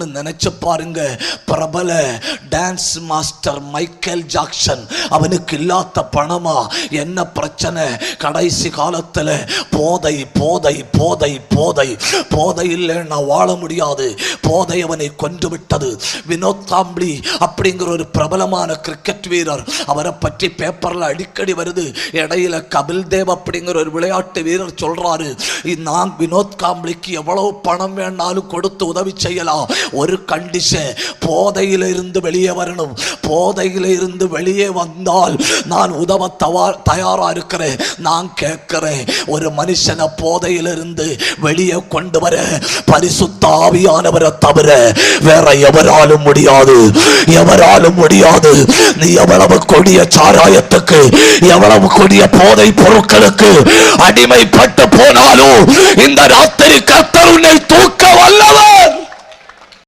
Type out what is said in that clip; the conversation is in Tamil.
ஒன்று நினைச்சு பாருங்க. பிரபல டான்ஸ் மாஸ்டர் மைக்கேல் ஜாக்சன் அவனுக்கு இல்லாத பணமா? என்ன பிரச்சனை? கடைசி காலத்தில் போதை போதை போதை போதை. போதை இல்லைன்னா வாழ முடியாது. போதை அவனை கொன்று விட்டது வினோத் காம்ப்ளி அப்படிங்கிற ஒரு பிரபலமான கிரிக்கெட் வீரர் அவரை பற்றி பேப்பர்ல அடிக்கடி வருது. இடையில கபில் தேவ் அப்படிங்கிற ஒரு விளையாட்டு வீரர் சொல்றாரு நான் வினோத் காம்ப்ளிக்கு எவ்வளவு பணம் வேணாலும் கொடுத்து உதவி செய்யலாம். ஒரு கண்டிஷன் போதையில இருந்து வெளியே வரணும். போதையில இருந்து வெளியே வந்தால் நான் உதவ தவா தயாரா இருக்கிறேன். நான் கேட்கிறேன். ஒரு மனுஷனை போதையிலிருந்து வெளியே கொண்டு வர. பரிசுத்த ஆவியானவரை தவிர வேற எவராலும் முடியாது. எவராலும் முடியாது. நீ எவ்வளவு கொடிய சாராயத்துக்கு எவ்வளவு கொடிய போதை பொருட்களுக்கு அடிமைப்பட்டு போனாலும் இந்த ராத்திரி கர்த்தர் உன்னை